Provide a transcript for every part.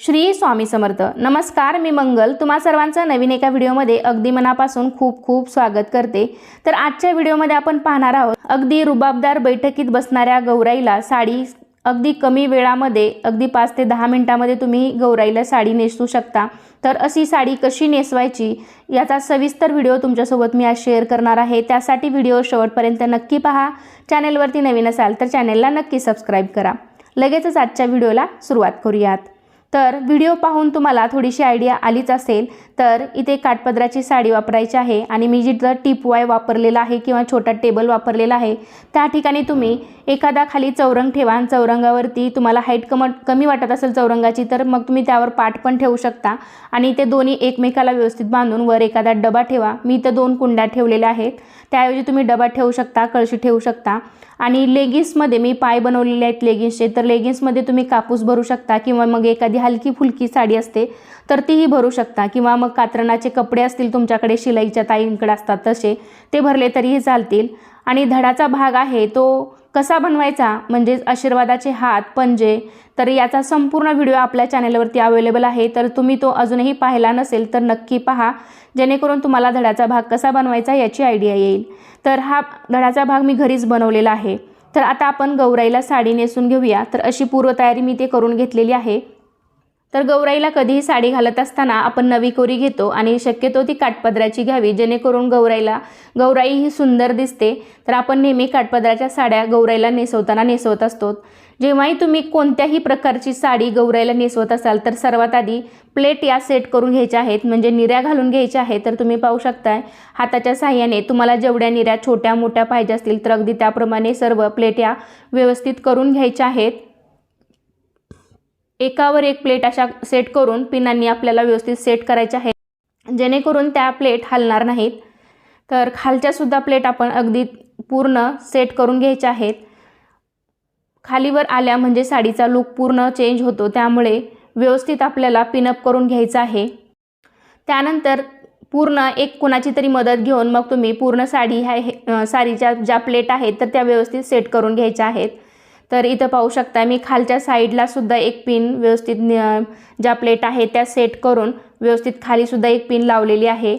श्री स्वामी समर्थ. नमस्कार मी मंगल. तुम्हा सर्वांचं नवीन एका व्हिडिओमध्ये अगदी मनापासून खूप खूप स्वागत करते. तर आजच्या व्हिडिओमध्ये आपण पाहणार आहोत अगदी रुबाबदार बैठकीत बसणाऱ्या गौराईला साडी अगदी कमी वेळामध्ये अगदी पाच ते दहा मिनिटामध्ये तुम्ही गौराईला साडी नेसू शकता. तर अशी साडी कशी नेसवायची याचा सविस्तर व्हिडिओ तुमच्यासोबत मी आज शेअर करणार आहे. त्यासाठी व्हिडिओ शेवटपर्यंत नक्की पहा. चॅनेलवरती नवीन असाल तर चॅनेलला नक्की सबस्क्राईब करा. लगेचच आजच्या व्हिडिओला सुरुवात करूयात. तर व्हिडिओ पाहून तुम्हाला थोडीशी आयडिया आलीच असेल तर इथे काठपदराची साडी वापरायची आहे आणि मी जिथं टिपवाय वापरलेला आहे किंवा छोटा टेबल वापरलेला आहे त्या ठिकाणी तुम्ही एखादा खाली चौरंग ठेवा आणि चौरंगावरती तुम्हाला हाईट कम कमी वाटत असेल चौरंगाची तर मग तुम्ही त्यावर पाठ पण ठेवू शकता. आणि ते दोन्ही एकमेकाला व्यवस्थित बांधून वर एखादा डबा ठेवा. मी इथं दोन कुंड्या ठेवलेल्या आहेत. त्याऐवजी तुम्ही डबा ठेवू शकता कळशी ठेवू शकता. आणि लेगिन्समध्ये मी पाय बनवलेले आहेत लेगिन्सचे. तर लेगिन्समध्ये तुम्ही कापूस भरू शकता किंवा मग एखादी हलकी फुलकी साडी असते तर तीही भरू शकता. किंवा मग कात्रणाचे कपडे असतील तुमच्याकडे शिलाईच्या ताईंकडे असतात तसे ते भरले तरीही चालतील. आणि धडाचा भाग आहे तो कसा बनवायचा? म्हणजेच आशीर्वादाचे हात पंजे. तर याचा संपूर्ण व्हिडिओ आपल्या चॅनलवरती अवेलेबल आहे. तर तुम्ही तो अजूनही पाहिला नसेल तर नक्की पहा. जेणेकरून तुम्हाला धडाचा भाग कसा बनवायचा याची आयडिया येईल. तर हा धडाचा भाग मी घरीच बनवलेला आहे. तर आता आपण गौराईला साडी नेसून घेऊया. तर अशी पूर्वतयारी मी ते करून घेतलेली आहे. तर गौराईला कधीही साडी घालत असताना आपण नवी कोरी घेतो आणि शक्यतो ती काठपदराची घ्यावी जेणेकरून गौराईला गौराई ही सुंदर दिसते. तर आपण नेहमी काठपदराच्या साड्या गौराईला नेसवताना नेसवत असतो. जेव्हाही तुम्ही कोणत्याही प्रकारची साडी गौराईला नेसवत असाल तर सर्वात आधी प्लेट या सेट करून घ्यायच्या आहेत. म्हणजे निऱ्या घालून घ्यायच्या आहेत तर तुम्ही पाहू शकताय हाताच्या साह्याने तुम्हाला जेवढ्या निऱ्या छोट्या मोठ्या पाहिजे असतील तर अगदी त्याप्रमाणे सर्व प्लेट या व्यवस्थित करून घ्यायच्या आहेत. एकावर एक प्लेट अशा सेट करून पिनांनी आपल्याला व्यवस्थित सेट करायच्या आहेत जेणेकरून त्या प्लेट हलणार नाहीत. तर खालच्यासुद्धा प्लेट आपण अगदी पूर्ण सेट करून घ्यायच्या आहेत. खालीवर आल्या म्हणजे साडीचा लूक पूर्ण चेंज होतो. त्यामुळे व्यवस्थित आपल्याला पिनअप करून घ्यायचं आहे. त्यानंतर पूर्ण एक कुणाची तरी मदत घेऊन मग तुम्ही पूर्ण साडी ह्या साडीच्या ज्या प्लेट आहेत तर त्या व्यवस्थित सेट करून घ्यायच्या आहेत. तर इथं पाहू शकता मी खालच्या साईडला सुद्धा एक पिन व्यवस्थित ज्या प्लेट आहे त्या सेट करून व्यवस्थित खालीसुद्धा एक पिन लावलेली आहे.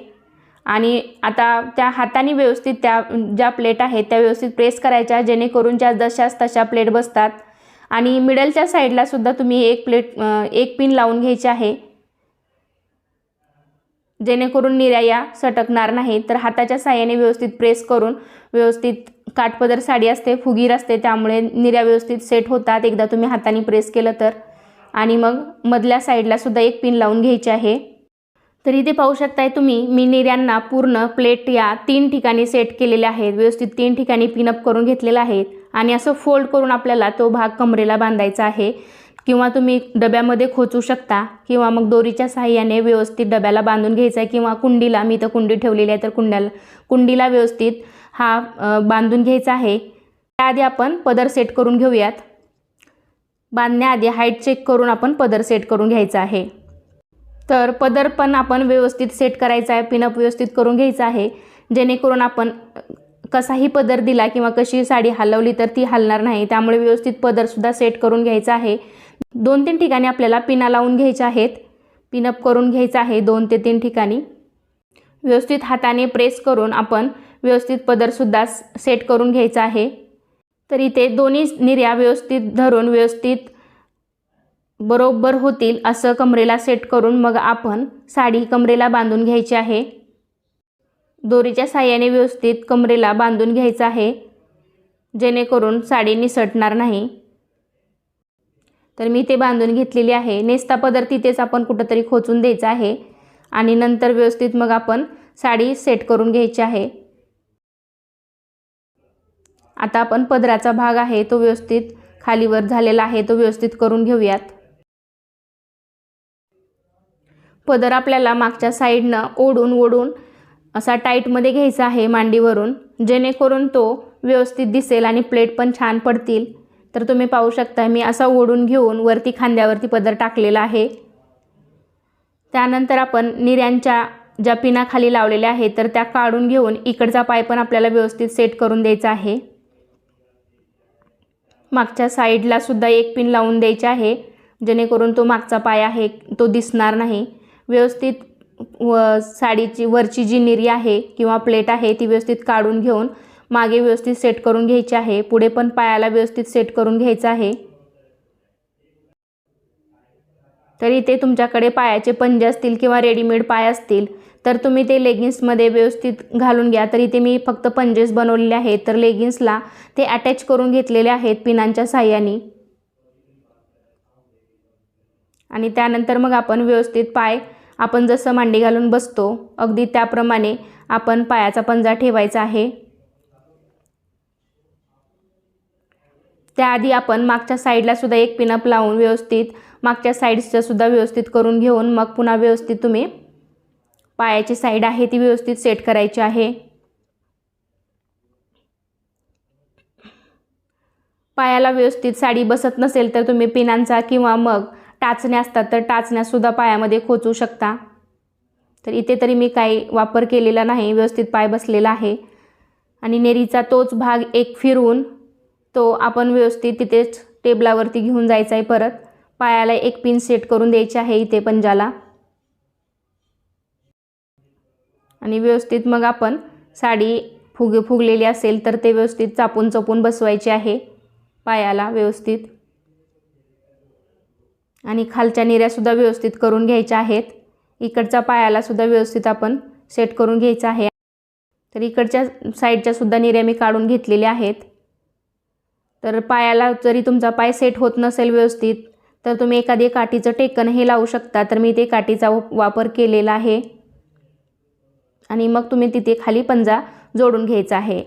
आणि आता त्या हाताने व्यवस्थित त्या ज्या प्लेट आहेत त्या व्यवस्थित प्रेस करायच्या जेणेकरून ज्या जशाच तशा प्लेट बसतात. आणि मिडलच्या साईडला सुद्धा तुम्ही एक प्लेट एक पिन लावून घ्यायची आहे. जेणेकरून निर्या सटकणार नाही. तर हाताच्या साह्याने व्यवस्थित प्रेस करून व्यवस्थित काठपदर साडी असते फुगीर असते त्यामुळे निर्या व्यवस्थित सेट होतात. एकदा तुम्ही हाताने प्रेस केलं तर. आणि मग मधल्या साईडला सुद्धा एक पिन लावून घ्यायची आहे. तर इथे पाहू शकताय तुम्ही मी निर्यांना पूर्ण प्लेट या तीन ठिकाणी सेट केलेल्या आहेत. व्यवस्थित तीन ठिकाणी पिनअप करून घेतलेला आहे आणि असं फोल्ड करून आपल्याला तो भाग कमरेला बांधायचा आहे. किंवा तुम्ही डब्यामध्ये खोचू शकता. किंवा मग दोरीच्या सहाय्याने व्यवस्थित डब्याला बांधून घ्यायचा आहे. किंवा कुंडीला मी तर कुंडी ठेवलेली आहे तर कुंड्याला कुंडीला व्यवस्थित हा बांधून घ्यायचा आहे. त्याआधी आपण पदर सेट करून घेऊयात. बांधण्याआधी हाईट चेक करून आपण पदर सेट करून घ्यायचा आहे. तर पदर पण आपण व्यवस्थित सेट करायचा आहे पिनअप व्यवस्थित करून घ्यायचा आहे. जेणेकरून आपण कसाही पदर दिला किंवा कशी साडी हलवली तर ती हलणार नाही त्यामुळे व्यवस्थित पदरसुद्धा सेट करून घ्यायचा आहे. दोन तीन ठिकाणी आपल्याला पिना लावून घ्यायच्या आहेत. पिनअप करून घ्यायचं आहे दोन ते तीन ठिकाणी. व्यवस्थित हाताने प्रेस करून आपण व्यवस्थित पदरसुद्धा सेट करून घ्यायचा आहे. तर इथे दोन्ही निर्या व्यवस्थित धरून व्यवस्थित बरोबर होतील असं कमरेला सेट करून मग आपण साडी कमरेला बांधून घ्यायची आहे. दोरीच्या साह्याने व्यवस्थित कमरेला बांधून घ्यायचं आहे. जेणेकरून साडी निसटणार नाही. तर मी ते बांधून घेतलेली आहे. नेसता पदर तिथेच आपण कुठंतरी खोचून द्यायचं आहे. आणि नंतर व्यवस्थित मग आपण साडी सेट करून घ्यायची आहे. आता आपण पदराचा भाग आहे तो व्यवस्थित खालीवर झालेला आहे तो व्यवस्थित करून घेऊयात. पदर आपल्याला मागच्या साईडनं ओढून ओढून असा टाईटमध्ये घ्यायचा आहे मांडीवरून जेणेकरून तो व्यवस्थित दिसेल आणि प्लेट पण छान पडतील. तर तुम्ही पाहू शकता मी असा ओढून घेऊन वरती खांद्यावरती पदर टाकलेला आहे. त्यानंतर आपण निऱ्यांच्या ज्या पिना खाली लावलेल्या आहेत तर त्या काढून घेऊन इकडचा पाय पण आपल्याला व्यवस्थित सेट करून द्यायचा आहे. मागच्या साईडला सुद्धा एक पिन लावून द्यायची आहे. जेणेकरून तो मागचा पाय आहे तो दिसणार नाही. व्यवस्थित व साडीची वरची जी निरी आहे किंवा प्लेट आहे ती व्यवस्थित काढून घेऊन मागे व्यवस्थित सेट करून घ्यायची आहे. पुढे पण पायाला व्यवस्थित सेट करून घ्यायचं आहे. तर इथे तुमच्याकडे पायाचे पंजे असतील किंवा रेडीमेड पाय असतील तर तुम्ही ते लेगिन्समध्ये व्यवस्थित घालून घ्या. तर इथे मी फक्त पंजेस बनवलेले आहेत. तर लेगिन्सला ते अटॅच करून घेतलेले आहेत पिनांच्या साह्याने. आणि त्यानंतर मग आपण व्यवस्थित पाय आपण जसं मांडी घालून बसतो अगदी त्याप्रमाणे आपण पायाचा पंजा ठेवायचा आहे. त्याआधी आपण मागच्या साईडला सुद्धा एक पिनअप लावून व्यवस्थित मागच्या साईड्सच्या सुद्धा व्यवस्थित करून घेऊन मग पुन्हा व्यवस्थित तुम्ही पायाची साईड आहे ती व्यवस्थित सेट करायची आहे. पायाला व्यवस्थित साडी बसत नसेल तर तुम्ही पिनांचा किंवा मग टाचण्या असतात तर टाचण्यासुद्धा पायामध्ये खोचू शकता. तर इथे तरी मी काही वापर केलेला नाही व्यवस्थित पाय बसलेला आहे. आणि नेरीचा तोच भाग एक फिरवून तो आपण व्यवस्थित तिथेच टेबलावरती घेऊन जायचा आहे परत. पायाला एक पिन सेट करून द्यायची आहे इथे पंजाला. आणि व्यवस्थित मग आपण साडी फुगे फुगलेली असेल तर ते व्यवस्थित चापून चपून बसवायचे आहे. पायाला व्यवस्थित. आणि खालच्या निऱ्यासुद्धा व्यवस्थित करून घ्यायच्या आहेत. इकडच्या पायालासुद्धा व्यवस्थित आपण सेट करून घ्यायचं आहे. तर इकडच्या साईडच्या सुद्धा निऱ्या मी काढून घेतलेल्या आहेत. तर पायाला जरी तुमचा पाय सेट होत नसेल व्यवस्थित तर तुम्ही एखादी काठीचं टेकन हे लावू शकता. तर मी ते काठीचा वापर केलेला आहे. आणि मग तुम्ही तिथे खाली पंजा जोडून घ्यायचा आहे.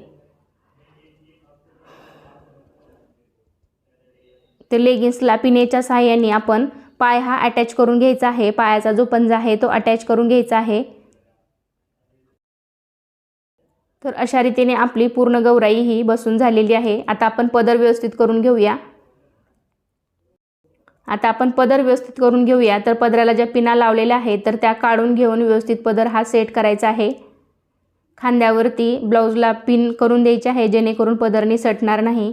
ते लेगिन्सला पिनेच्या सहाय्याने आपण पाय हा अटॅच करून घ्यायचा आहे. पायाचा जो पंजा आहे तो अटॅच करून घ्यायचा आहे. तर अशा रीतीने आपली पूर्ण गौराई ही बसून झालेली आहे. आता आपण पदर व्यवस्थित करून घेऊया. आता आपण पदर व्यवस्थित करून घेऊया. तर पदराला ज्या पिना लावलेल्या आहेत तर त्या काढून घेऊन व्यवस्थित पदर हा सेट करायचा आहे. खांद्यावरती ब्लाऊजला पिन करून द्यायचे आहे जेणेकरून पदर निसटणार नाही.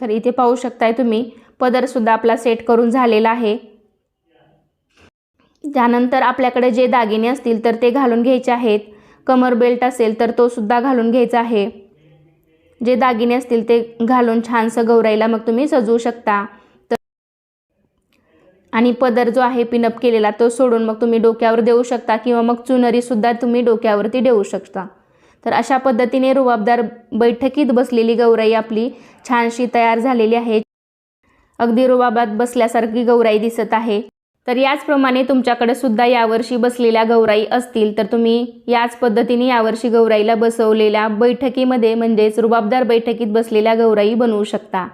तर इथे पाहू शकताय तुम्ही पदरसुद्धा आपला सेट करून झालेला आहे. त्यानंतर आपल्याकडे जे दागिने असतील तर ते घालून घ्यायचे आहेत. कमर बेल्ट असेल तर तो सुद्धा घालून घ्यायचा आहे. जे दागिने असतील ते घालून छानसं गौराईला मग तुम्ही सजवू शकता. तर आणि पदर जो आहे पिनअप केलेला तो सोडून मग तुम्ही डोक्यावर देऊ शकता किंवा मग चुनरीसुद्धा तुम्ही डोक्यावरती देऊ शकता. तर अशा पद्धतीने रुबाबदार बैठकीत बसलेली गौराई आपली छानशी तयार झालेली आहे. अगदी रुबाबात बसल्यासारखी गौराई दिसत आहे. तर याचप्रमाणे तुमच्याकडे सुद्धा यावर्षी बसलेल्या गौराई असतील तर तुम्ही याच पद्धतीने यावर्षी गौराईला बसवलेल्या बैठकीमध्ये म्हणजेच रुबाबदार बैठकीत बसलेल्या गौराई बनवू शकता.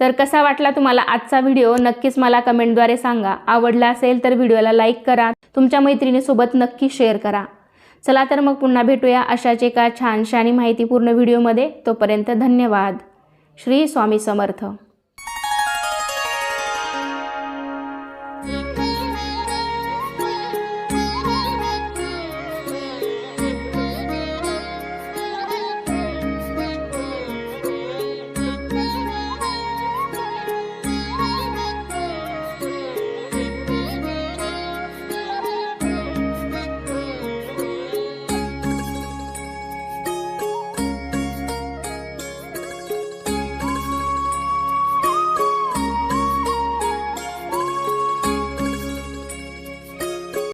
तर कसा वाटला तुम्हाला आजचा व्हिडिओ? नक्कीच मला कमेंटद्वारे सांगा. आवडला असेल तर व्हिडिओला लाईक करा. तुमच्या मैत्रिणीसोबत नक्की शेअर करा. चला तर मग पुन्हा भेटूया अशाच एका छानशा आणि माहितीपूर्ण व्हिडिओमध्ये. तोपर्यंत धन्यवाद. श्री स्वामी समर्थ.